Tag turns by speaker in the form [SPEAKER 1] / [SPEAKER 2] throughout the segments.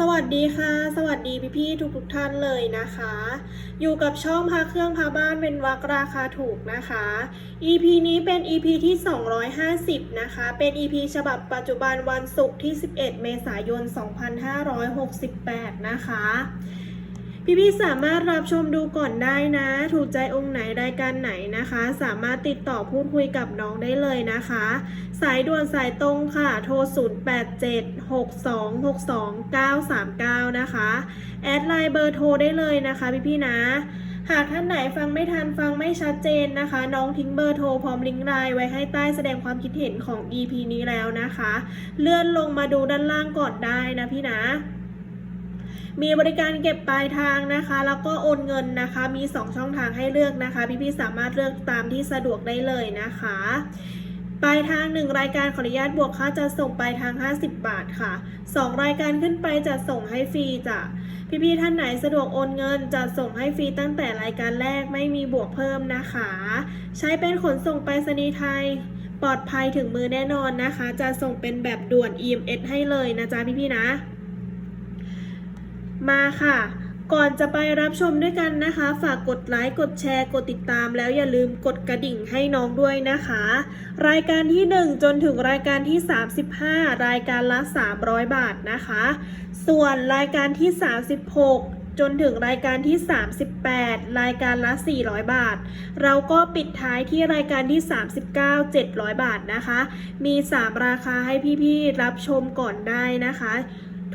[SPEAKER 1] สวัสดีค่ะ สวัสดีพี่พี่ทุกทุกท่านเลยนะคะ อยู่กับช่องพาเครื่องพาบ้านเป็นวักราคาถูกนะคะ EP นี้เป็น EP ที่ 250 นะคะ เป็น EP ฉบับปัจจุบันวันศุกร์ที่ 11 เมษายน 2568 นะคะ พี่ๆสามารถรับชมดูก่อนได้นะ ถูกใจองค์ไหนรายการไหนนะคะ สามารถติดต่อพูดคุยกับน้องได้เลยนะคะ สายด่วนสายตรงค่ะ โทร 0876262939 นะคะ แอดไลน์เบอร์โทรได้เลยนะคะพี่ๆนะหากท่านไหนฟังไม่ทันฟังไม่ชัดเจนนะคะ น้องทิ้งเบอร์โทรพร้อมลิงก์ไลน์ไว้ให้ใต้แสดงความคิดเห็นของ EP นี้แล้วนะคะ เลื่อนลงมาดูด้านล่างก่อนได้นะพี่นะ มีบริการเก็บปลายทางนะคะ แล้วก็โอนเงินนะคะ มี 2 ช่องทางให้เลือกนะคะ พี่ๆสามารถเลือกตามที่สะดวกได้เลยนะคะปลายทาง 1 รายการขออนุญาตบวกค่าจะส่งปลายทาง 50 บาทค่ะ 2 รายการขึ้นไปจะส่งให้ฟรีจ้ะพี่ๆท่านไหนสะดวกโอนเงินจะส่งให้ฟรีตั้งแต่รายการแรกไม่มีบวกเพิ่มนะคะ ใช้เป็นขนส่งไปรษณีย์ไทยปลอดภัยถึงมือแน่นอนนะคะจะส่งเป็นแบบด่วน EMS ให้เลยนะจ๊ะพี่ๆนะ มาค่ะ ก่อนจะไปรับชมด้วยกันนะคะ ฝากกดไลค์ กดแชร์ กดติดตาม แล้วอย่าลืมกดกระดิ่งให้น้องด้วยนะคะ รายการที่ 1 จนถึงรายการที่ 35 รายการละ 300 บาทนะคะ ส่วนรายการที่ 36จนถึงรายการที่ 38 รายการละ 400 บาท เราก็ปิดท้ายที่รายการที่ 39 700 บาทนะคะ มี 3 ราคาให้พี่ๆ รับชมก่อนได้นะคะ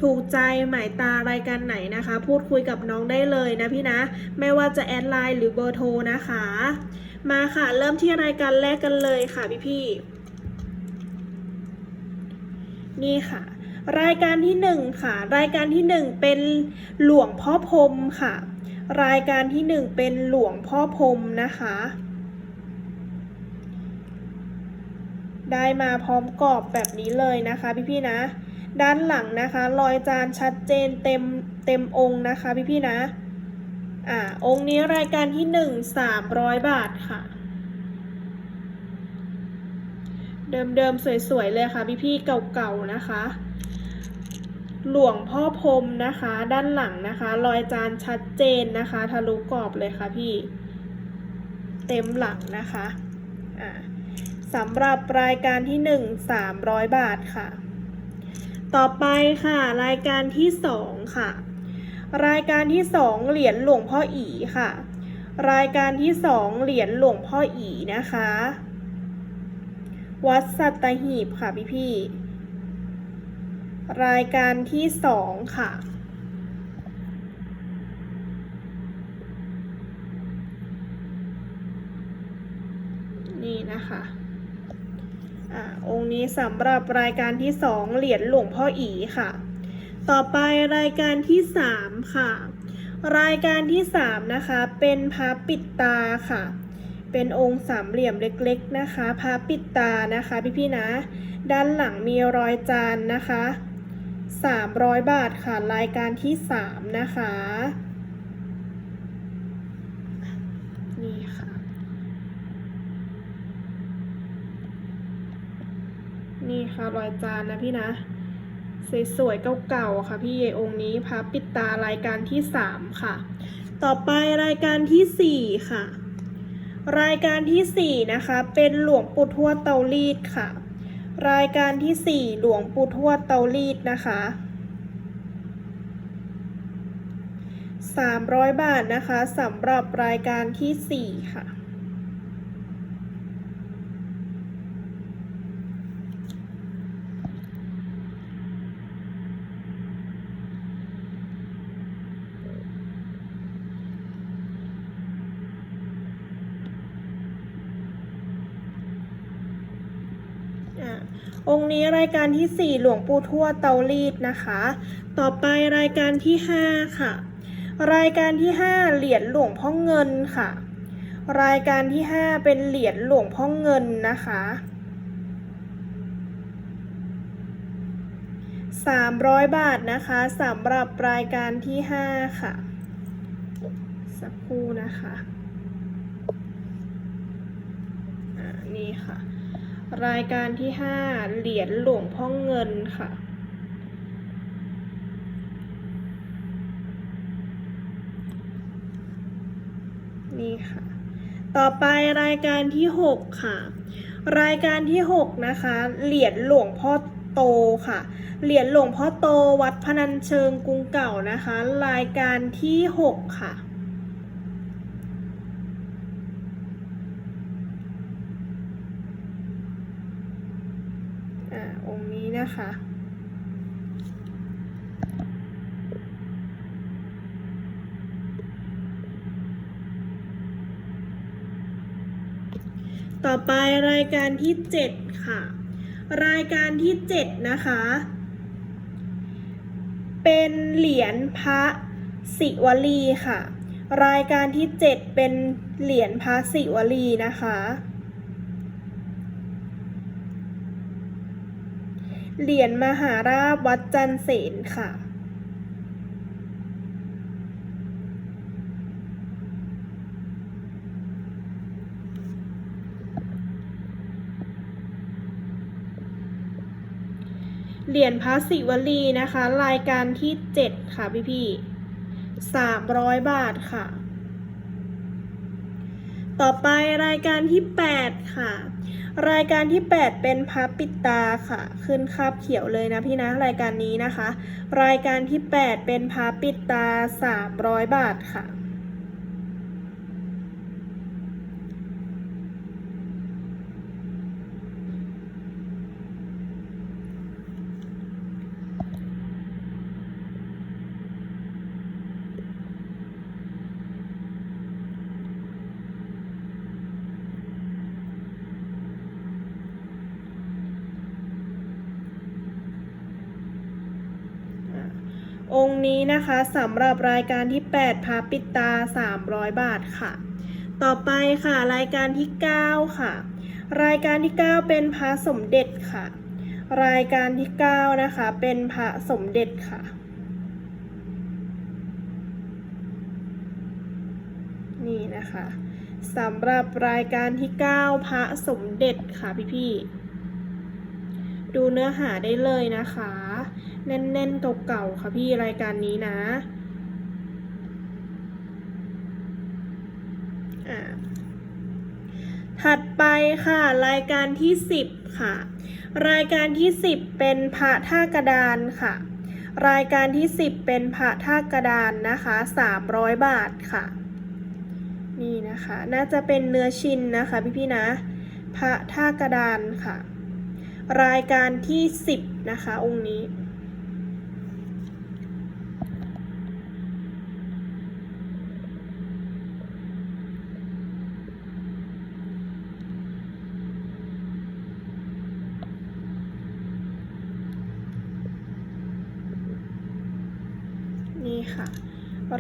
[SPEAKER 1] ถูกใจหมายตารายการไหนนะคะ พูดคุยกับน้องได้เลยนะพี่นะ ไม่ว่าจะแอดไลน์หรือเบอร์โทรนะคะ มาค่ะ เริ่มที่รายการแรกกันเลยค่ะพี่ๆนี่ค่ะ รายการที่หนึ่งค่ะ รายการที่หนึ่งเป็นหลวงพ่อพรมค่ะ รายการที่หนึ่งเป็นหลวงพ่อพรมนะคะ ได้มาพร้อมกรอบแบบนี้เลยนะคะพี่ๆนะ ด้านหลังนะคะรอยจานชัดเจนเต็มเต็มองค์นะคะพี่ๆนะอ่าองค์นี้รายการที่หนึ่งสามร้อยบาทค่ะ เดิมๆสวยๆเลยค่ะพี่ๆเก่าๆนะคะ หลวงพ่อพรมนะคะ ด้านหลังนะคะรอยจานชัดเจนนะคะทะลุกรอบเลยค่ะพี่ เต็มหลังนะคะอ่าสำหรับรายการที่หนึ่งสามร้อยบาทค่ะ ต่อไปค่ะ รายการที่สองค่ะ รายการที่สองเหรียญหลวงพ่ออีค่ะ รายการที่สองเหรียญหลวงพ่ออีนะคะ วัดสัตหีบค่ะพี่พี่รายการที่สองค่ะ นี่นะคะ อองค์นี้สำหรับรายการที่สองเหรียญหลวงพ่ออีค่ะ ต่อไปรายการที่สามค่ะ รายการที่สามนะคะ เป็นพระปิดตาค่ะ เป็นองค์สามเหลี่ยมเล็กๆนะคะพระปิดตานะคะพี่ๆนะ ด้านหลังมีรอยจานนะคะ 300 บาทค่ะ รายการที่สามนะคะ นี่ค่ะ นี่ คะรอยจานนะพี่นะ สวยๆเก่าๆค่ะ พี่เยองค์นี้พระปิดตารายการที่สามค่ะ ต่อไปรายการที่สี่ค่ะ รายการที่สี่นะคะ เป็นหลวงปู่ทวดเตารีดค่ะ รายการที่สี่หลวงปู่ทวดเตารีดนะคะสามร้อยบาทนะคะสำหรับรายการที่สี่ค่ะ อะ องค์นี้รายการที่ 4 หลวงปู่ทวดเตารีดนะคะ ต่อไปรายการที่ 5 ค่ะ รายการที่ 5 เหรียญหลวงพ่อเงินค่ะ รายการที่ 5 เป็นเหรียญหลวงพ่อเงินนะคะ300 บาทนะคะสำหรับรายการที่ 5 ค่ะ สักครู่นะคะ นี่ค่ะ รายการที่ห้าเหรียญหลวงพ่อเงินค่ะ นี่ค่ะ ต่อไปรายการที่หกค่ะ รายการที่หกนะคะ เหรียญหลวงพ่อโตค่ะ เหรียญหลวงพ่อโตวัดพนัญเชิงกรุงเก่านะคะ รายการที่หกค่ะ นะคะ ต่อไปรายการที่ 7 ค่ะ รายการที่ 7 นะคะ เป็นเหรียญพระศิวลีค่ะ รายการที่ 7 เป็นเหรียญพระศิวลีนะคะ เหรียญมหาราชวัดจันเสนค่ะ เหรียญพระศิวลีนะคะ รายการที่ 7 ค่ะพี่พี่สามร้อยบาทค่ะ ต่อไปรายการที่ 8 ค่ะ รายการที่ 8 เป็นพับปิดตาค่ะ ขึ้นคาบเขียวเลยนะพี่นะรายการนี้นะคะ รายการที่ 8 เป็นพับปิดตา 300 บาทค่ะ องค์นี้นะคะสำหรับรายการที่ 8พระปิดตา 300 บาทค่ะ ต่อไปค่ะรายการที่ 9 ค่ะ รายการที่ 9 เป็นพระสมเด็จค่ะ รายการที่ 9 นะคะ เป็นพระสมเด็จค่ะนี่นะคะสำหรับรายการที่ 9 พระสมเด็จค่ะพี่ๆดูเนื้อหาได้เลยนะคะ แน่นๆเก่าๆค่ะพี่รายการนี้นะอ่าถัดไปค่ะรายการที่ 10 ค่ะ รายการที่ 10 เป็นพระท่ากระดานค่ะ รายการที่ 10 เป็นพระท่ากระดานนะคะ 300 บาทค่ะ นี่นะคะ น่าจะเป็นเนื้อชินนะคะพี่ๆนะ พระท่ากระดานค่ะ รายการที่ 10 นะคะ องค์นี้ค่ะ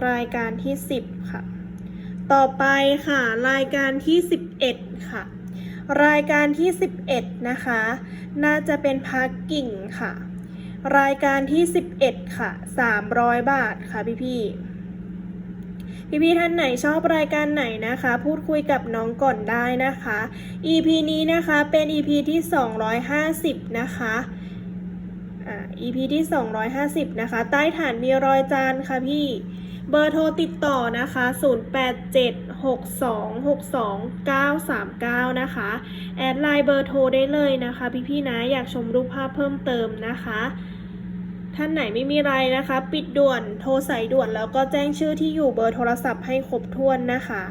[SPEAKER 1] รายการที่ 10 ค่ะ ต่อไปค่ะ รายการที่ 11 ค่ะ รายการที่ 11 นะคะ น่าจะเป็นพักกิ่งค่ะ รายการที่ 11 ค่ะ 300 บาทค่ะพี่พี่พี่พี่ท่านไหนชอบรายการไหนนะคะ พูดคุยกับน้องก่อนได้นะคะ EP นี้นะคะเป็น EP ที่ 250 นะคะอ่า EP ที่ 250 นะคะ ใต้ฐานมีรอยจานค่ะพี่ เบอร์โทรติดต่อนะคะ 0876262939 นะคะ แอดไลน์เบอร์โทรได้เลยนะคะ พี่ๆนะอยากชมรูปภาพเพิ่มเติมนะคะ ท่านไหนไม่มีไรนะคะ ปิดด่วนโทรใส่ด่วนแล้วก็แจ้งชื่อที่อยู่เบอร์โทรศัพท์ให้ครบถ้วนนะคะ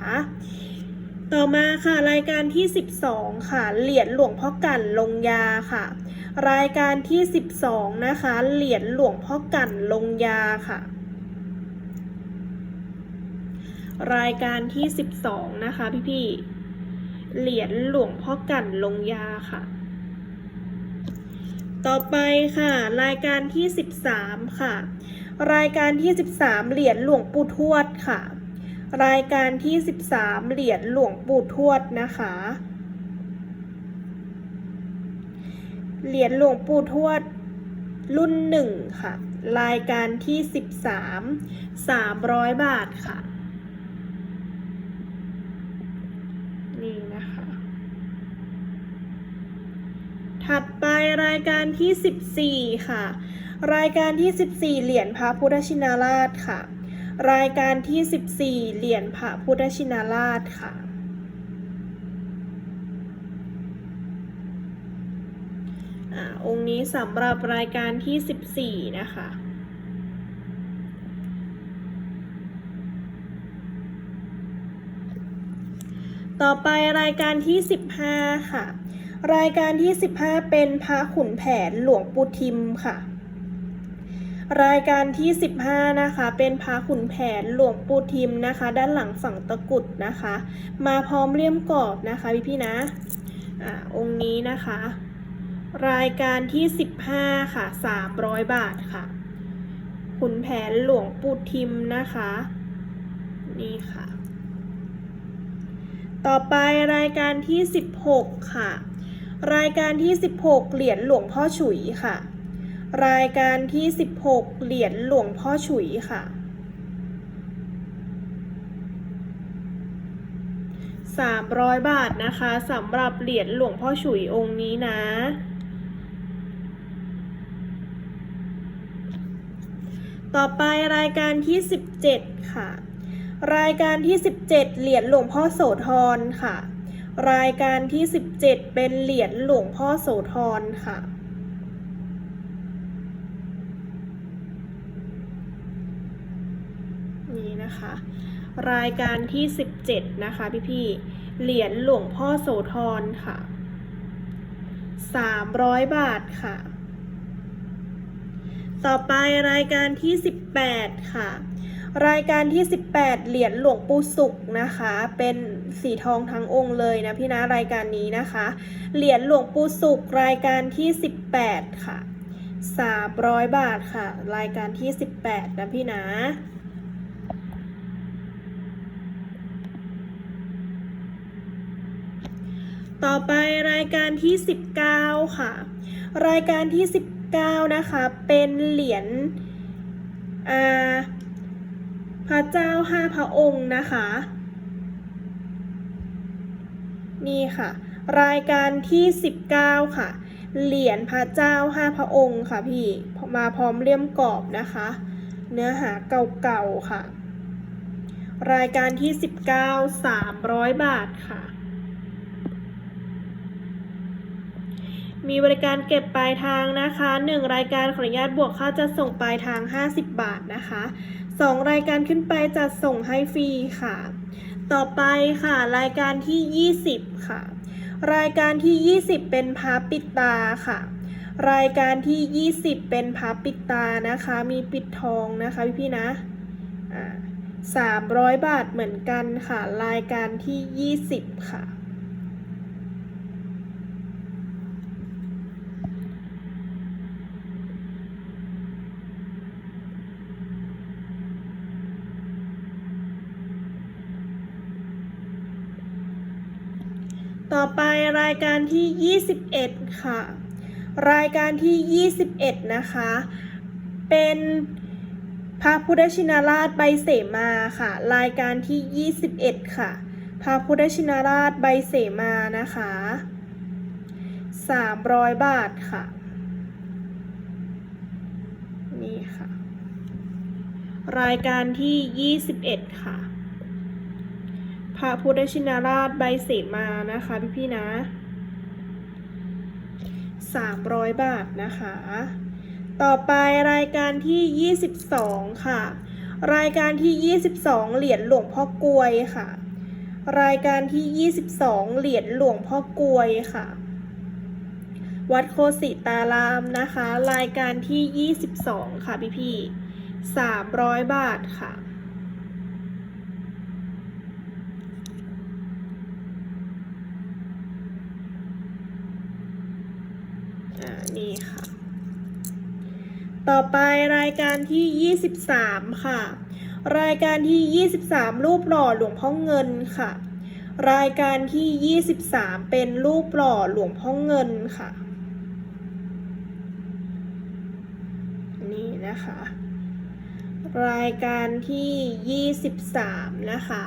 [SPEAKER 1] ต่อมาค่ะรายการที่ 12 ค่ะ เหรียญหลวงพ่อกันลงยาค่ะ รายการที่ 12 นะคะ เหรียญหลวงพ่อกันลงยาค่ะ รายการที่ 12 นะคะพี่ๆเหรียญหลวงพ่อกั่นลงยาค่ะ ต่อไปค่ะ รายการที่ 13 ค่ะ รายการที่ 13 เหรียญหลวงปู่ทวดค่ะ รายการที่ 13 เหรียญหลวงปู่ทวดนะคะ เหรียญหลวงปู่ทวดรุ่นหนึ่งค่ะ รายการที่ 13 300 บาทค่ะ นี่นะคะ ถัดไปรายการที่ 14 ค่ะ รายการที่ 14 เหรียญพระพุทธชินราชค่ะ รายการที่ 14 เหรียญพระพุทธชินราชค่ะอ่าองค์นี้สำหรับรายการที่ 14 นะคะต่อไปรายการที่ 15 ค่ะ รายการที่ 15 เป็นพระขุนแผนหลวงปู่ทิมค่ะ รายการที่ 15 นะคะ เป็นพระขุนแผนหลวงปู่ทิมนะคะ ด้านหลังฝั่งตะกุดนะคะ มาพร้อมเลี่ยมกรอบนะคะพี่พี่นะอ่าองค์นี้นะคะ รายการที่ 15 ค่ะ 300 บาทค่ะ ขุนแผนหลวงปู่ทิมนะคะ นี่ค่ะ ต่อไปรายการที่ 16 ค่ะ รายการที่ 16 เหรียญหลวงพ่อฉุยค่ะ รายการที่ 16 เหรียญหลวงพ่อฉุยค่ะ 300 บาทนะคะสำหรับเหรียญหลวงพ่อฉุยองค์นี้นะต่อไปรายการที่ 17 ค่ะ รายการที่ 17 เหรียญหลวงพ่อโสธรค่ะ รายการที่ 17 เป็นเหรียญหลวงพ่อโสธรค่ะ นี่นะคะ รายการที่ 17 นะคะพี่ๆเหรียญหลวงพ่อโสธรค่ะ 300 บาทค่ะ ต่อไปรายการที่ 18 ค่ะ รายการที่ 18 เหรียญหลวงปู่สุกนะคะ เป็นสีทองทั้งองค์เลยนะพี่นะรายการนี้นะคะ เหรียญหลวงปู่สุกรายการที่ 18 ค่ะ 300 บาทค่ะ รายการที่ 18 นะพี่นะต่อไปรายการที่ 19 ค่ะ รายการที่ 19 นะคะ เป็นเหรียญอ่า พระเจ้าห้าพระองค์นะคะ นี่ค่ะ รายการที่ 19 ค่ะ เหรียญพระเจ้าห้าพระองค์ค่ะพี่มาพร้อมเลี่ยมกรอบนะคะ เนื้อหาเก่าๆค่ะ รายการที่ 19 300 บาทค่ะมีบริการเก็บปลายทางนะคะ 1 รายการขออนุญาตบวกค่าจัดส่งปลายทาง 50 บาทนะคะ 2 รายการขึ้นไปจัดส่งให้ฟรีค่ะ ต่อไปค่ะ รายการที่ 20 ค่ะ รายการที่ 20 เป็นพับปิดตาค่ะ รายการที่ 20 เป็นพับปิดตานะคะ มีปิดทองนะคะพี่ๆนะอ่า300บาทเหมือนกันค่ะ รายการที่ 20 ค่ะ ต่อไปรายการที่ 21 ค่ะ รายการที่ 21 นะคะ เป็นพระพุทธชินราชใบเสมาค่ะ รายการที่ 21 ค่ะ พระพุทธชินราชใบเสมานะคะ 300 บาทค่ะ นี่ค่ะ รายการที่ 21 ค่ะ พระพุทธชินราชใบเสมานะคะพี่พี่นะ300บาทนะคะ ต่อไปรายการที่22ค่ะ รายการที่22เหรียญหลวงพ่อกลวยค่ะ รายการที่22เหรียญหลวงพ่อกลวยค่ะ วัดโคสิตารามนะคะ รายการที่22ค่ะพี่พี่ๆ300บาทค่ะ นี่ค่ะ ต่อไปรายการที่ 23 ค่ะ รายการที่ 23 รูปหล่อหลวงพ่อเงินค่ะ รายการที่ 23 เป็นรูปหล่อหลวงพ่อเงินค่ะ นี่นะคะ รายการที่ 23 นะคะ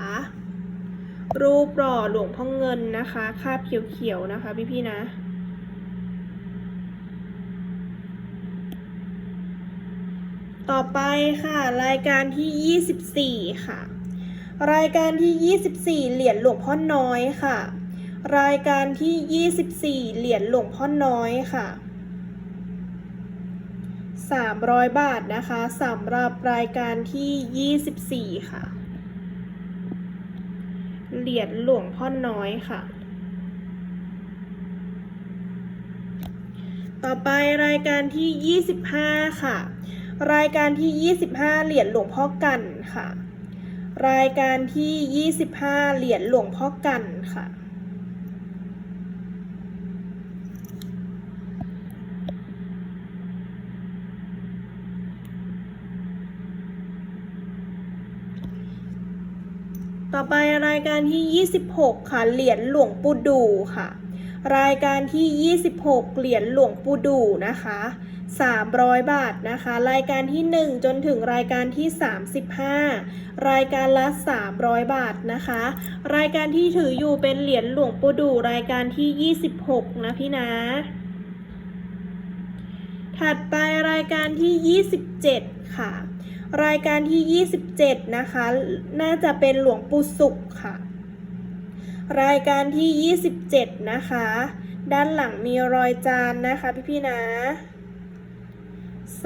[SPEAKER 1] รูปหล่อหลวงพ่อเงินนะคะ คาบเขียวๆนะคะพี่ๆนะ ร ต่อไปค่ะ รายการที่ 24 ค่ะ รายการที่ 24 เหรียญหลวงพ่อน้อยค่ะ รายการที่ 24 เหรียญหลวงพ่อน้อยค่ะ 300 บาทนะคะสำหรับรายการที่ 24 ค่ะ เหรียญหลวงพ่อน้อยค่ะ ต่อไปรายการที่ 25 ค่ะ รายการที่ 25 เหรียญหลวงพ่อกันค่ะ รายการที่ 25 เหรียญหลวงพ่อกันค่ะ ต่อไปรายการที่ 26 ค่ะ เหรียญหลวงปู่ดูค่ะ รายการที่ 26 เหรียญหลวงปู่ดูนะคะ 300 บาทนะคะ รายการที่ 1 จนถึงรายการที่ 35 รายการละ 300 บาทนะคะ รายการที่ถืออยู่เป็นเหรียญหลวงปู่ดูรายการที่ 26 นะพี่นะ ถัดไปรายการที่ 27 ค่ะ รายการที่ 27 นะคะ น่าจะเป็นหลวงปู่สุขค่ะ รายการที่ 27 นะคะ ด้านหลังมีรอยจานนะคะพี่ๆนะ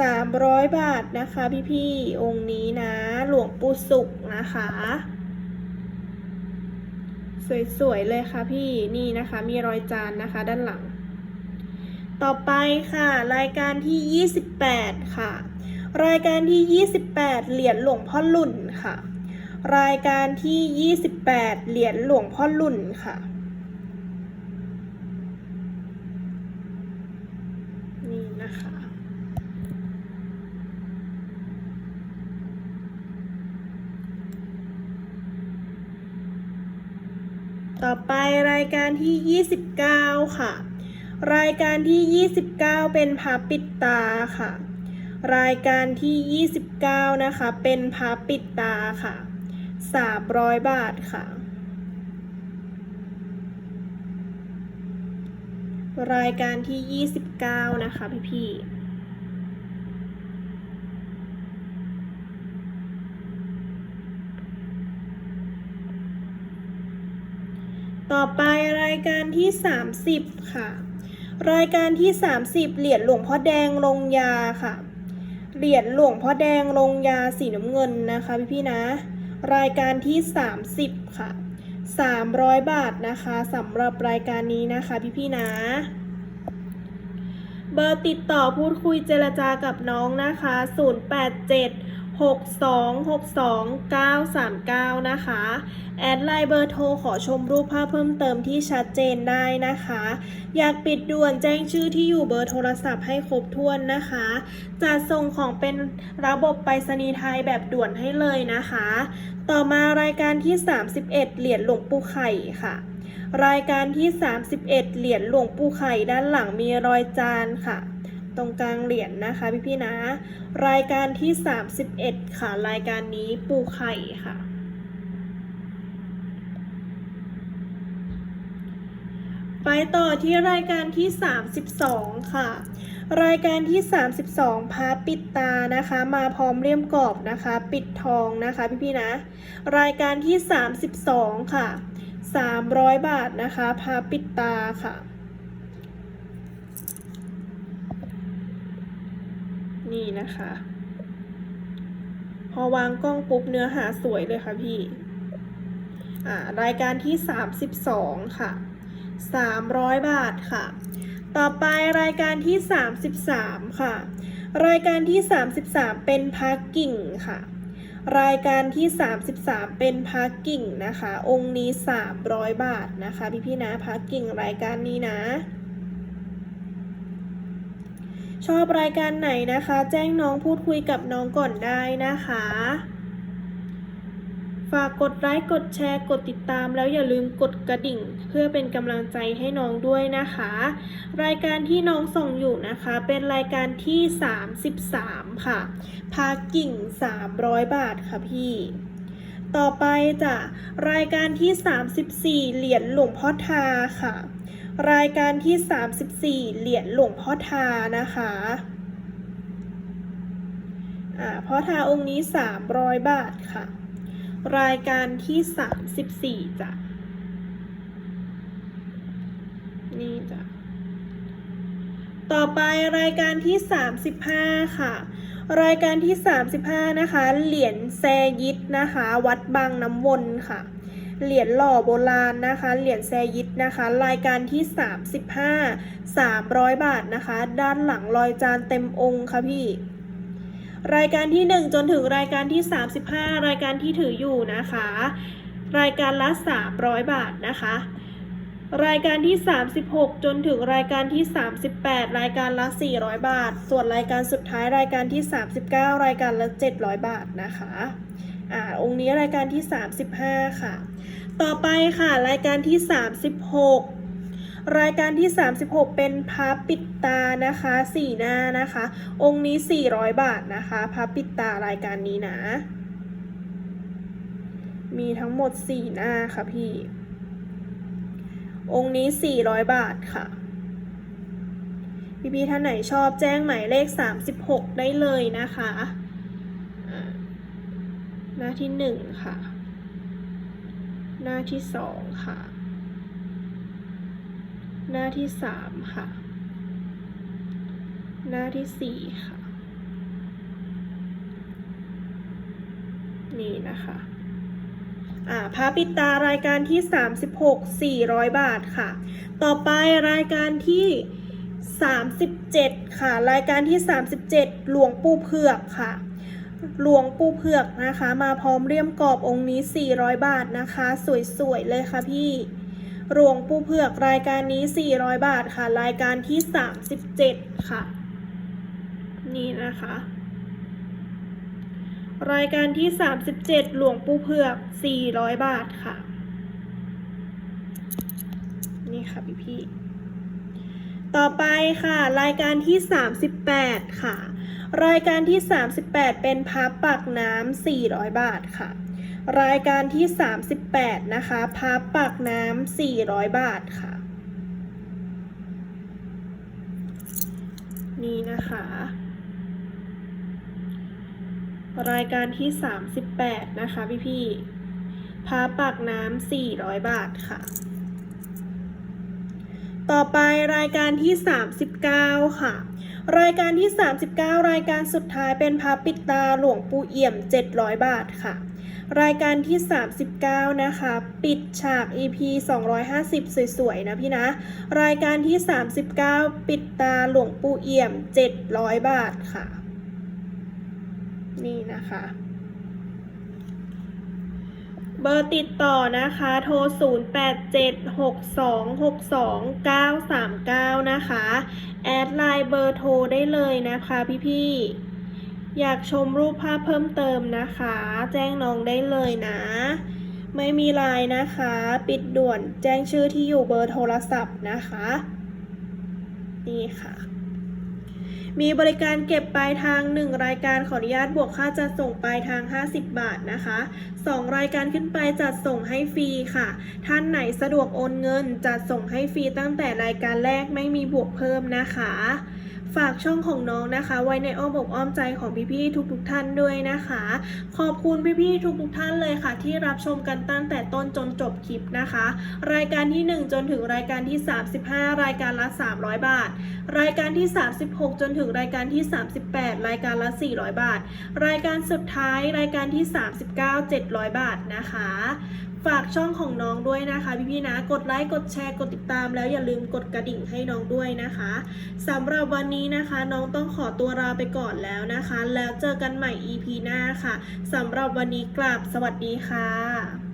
[SPEAKER 1] 300 บาทนะคะพี่ๆองค์นี้นะหลวงปู่สุขนะคะ สวยๆเลยค่ะพี่นี่นะคะมีรอยจานนะคะด้านหลัง ต่อไปค่ะ รายการที่ 28 ค่ะ รายการที่ 28 เหรียญหลวงพ่อหลุ่นค่ะ รายการที่ 28 เหรียญหลวงพ่อหลุ่นค่ะ นี่นะคะ ต่อไปรายการที่ 29 ค่ะ รายการที่ 29 เป็นพาปิดตาค่ะ รายการที่ 29 นะคะ เป็นพาปิดตาค่ะ300 บาทค่ะ รายการที่ 29 นะคะพี่พี่ ต่อไปรายการที่ 30 ค่ะ รายการที่ 30 เหรียญหลวงพ่อแดงลงยาค่ะ เหรียญหลวงพ่อแดงลงยาสีน้ำเงินนะคะพี่พี่นะ รายการที่ 30 ค่ะ 300 บาทนะคะสำหรับรายการนี้นะคะพี่พี่นะเบอร์ติดต่อพูดคุยเจรจากับน้องนะคะ 087 6262 939 นะคะ แอดไลน์เบอร์โทรขอชมรูปภาพเพิ่มเติมที่ชัดเจนได้นะคะ อยากปิดด่วนแจ้งชื่อที่อยู่เบอร์โทรศัพท์ให้ครบถ้วนนะคะ จัดส่งของเป็นระบบไปรษณีย์ไทยแบบด่วนให้เลยนะคะ ต่อมารายการที่ 31 เหรียญหลวงปู่ไข่ค่ะ รายการที่ 31 เหรียญหลวงปู่ไข่ด้านหลังมีรอยจานค่ะ ตรงกลางเหรียญนะคะพี่ๆนะ รายการที่ 31 ค่ะ รายการนี้ปูไข่ค่ะ ไปต่อที่รายการที่ 32 ค่ะ รายการที่ 32พาปิดตานะคะ มาพร้อมเลี่ยมกรอบนะคะ ปิดทองนะคะพี่ๆนะ รายการที่ 32 ค่ะ 300 บาทนะคะพาปิดตาค่ะ นี่นะคะ พอวางกล้องปุ๊บเนื้อหาสวยเลยค่ะพี่อ่ารายการที่ 32 ค่ะ 300 บาทค่ะ ต่อไปรายการที่ 33 ค่ะ รายการที่ 33 เป็นพาร์กิ่งค่ะ รายการที่ 33 เป็นพาร์กิ่งนะคะ องค์นี้ 300 บาทนะคะ พี่พี่ๆนะพาร์กิ่งรายการนี้นะ ชอบรายการไหนนะคะ แจ้งน้องพูดคุยกับน้องก่อนได้นะคะ ฝากกดไลค์กดแชร์กดติดตาม แล้วอย่าลืมกดกระดิ่ง เพื่อเป็นกำลังใจให้น้องด้วยนะคะ รายการที่น้องส่งอยู่นะคะ เป็นรายการที่ 33 ค่ะ พากิ่ง 300 บาทค่ะพี่ต่อไปจะรายการที่ 34 เหรียญหลวงพ่อทาค่ะ รายการที่ 34 เหรียญหลวงพ่อทานะคะอ่าพราะทาองค์นี้ 300 บาทค่ะ รายการที่ 34จ้ะนี่จ้ะต่อไปรายการที่ 35 ค่ะ รายการที่ 35 นะคะ เหรียญแซยิดนะคะ วัดบางน้ำวนค่ะ เหรียญหล่อโบราณนะคะ เหรียญแซยิดนะคะ รายการที่ 35 300 บาทนะคะ ด้านหลังรอยจานเต็มองค์ค่ะพี่รายการที่ 1 จนถึงรายการที่ 35 รายการที่ถืออยู่นะคะ รายการละ300 บาทนะคะ รายการที่ 36 จนถึงรายการที่ 38 รายการละ 400 บาท ส่วนรายการสุดท้ายรายการที่ 39 รายการละ 700 บาทนะคะ อ่าองค์นี้รายการที่ 35 ค่ะ ต่อไปค่ะรายการที่ 36 รายการที่ 36 เป็นพับปิดตานะคะสี่หน้านะคะ องค์นี้ 400 บาทนะคะพับปิดตารายการนี้นะ มีทั้งหมด 4 หน้าค่ะพี่ องค์นี้ 400 บาทค่ะพี่ๆท่านไหนชอบแจ้งหมายเลข 36 ได้เลยนะคะ หน้าที่1ค่ะ หน้าที่2ค่ะ หน้าที่3ค่ะ หน้าที่4ค่ะ นี่นะคะอ่าพระปิดตารายการที่ 36 400 บาทค่ะ ต่อไปรายการที่ 37 ค่ะ รายการที่ 37 หลวงปู่เผือกค่ะ หลวงปู่เผือกนะคะ มาพร้อมเลี่ยมกรอบองค์นี้ 400 บาทนะคะ สวยๆเลยค่ะพี่หลวงปู่เผือกรายการนี้ 400 บาทค่ะ รายการที่ 37 ค่ะ นี่นะคะ รายการที่ 37 หลวงปู่เผือก 400 บาทค่ะ นี่ค่ะพี่พี่ ต่อไปค่ะ รายการที่ 38 ค่ะ รายการที่ 38 เป็นพับปักน้ำ400 บาทค่ะ รายการที่ 38 นะคะพับปักน้ำ400 บาทค่ะ นี่นะคะ รายการที่ 38 นะคะพี่พี่ๆพาปากน้ำ400 บาทค่ะ ต่อไปรายการที่ 39 ค่ะ รายการที่ 39 รายการสุดท้ายเป็นพาปิดตาหลวงปู่เอี่ยม 700 บาทค่ะ รายการที่ 39 นะคะ ปิดฉาก EP 250 สวยๆ นะพี่นะ รายการที่ 39 ปิดตาหลวงปู่เอี่ยม 700 บาทค่ะ นี่นะคะ เบอร์ติดต่อนะคะ โทร 0876262939 นะคะ แอดไลน์เบอร์โทรได้เลยนะคะพี่ๆ อยากชมรูปภาพเพิ่มเติมนะคะ แจ้งน้องได้เลยนะ ไม่มีไลน์นะคะ ปิดด่วนแจ้งชื่อที่อยู่เบอร์โทรศัพท์นะคะ นี่ค่ะ มีบริการเก็บปลายทาง 1 รายการขออนุญาตบวกค่าจัดส่งปลายทาง 50 บาทนะคะ 2 รายการขึ้นไปจัดส่งให้ฟรีค่ะ ท่านไหนสะดวกโอนเงินจัดส่งให้ฟรีตั้งแต่รายการแรกไม่มีบวกเพิ่มนะคะ ฝากช่องของน้องนะคะ ไว้ในอ้อมอกอ้อมใจของพี่ๆทุกๆท่านด้วยนะคะ ขอบคุณพี่ๆทุกๆท่านเลยค่ะ ที่รับชมกันตั้งแต่ต้นจนจบคลิปนะคะ รายการที่ 1 จนถึงรายการที่ 35 รายการละ 300 บาท รายการที่ 36 จนถึงรายการที่ 38 รายการละ 400 บาท รายการสุดท้ายรายการที่ 39 700 บาทนะคะ ฝากช่องของน้องด้วยนะคะ พี่ๆนะ กดไลค์กดแชร์กดติดตามแล้วอย่าลืมกดกระดิ่งให้น้องด้วยนะคะสำหรับวันนี้นะคะ น้องต้องขอตัวลาไปก่อนแล้วนะคะ แล้วเจอกันใหม่ EP หน้าค่ะสำหรับวันนี้กลับสวัสดีค่ะ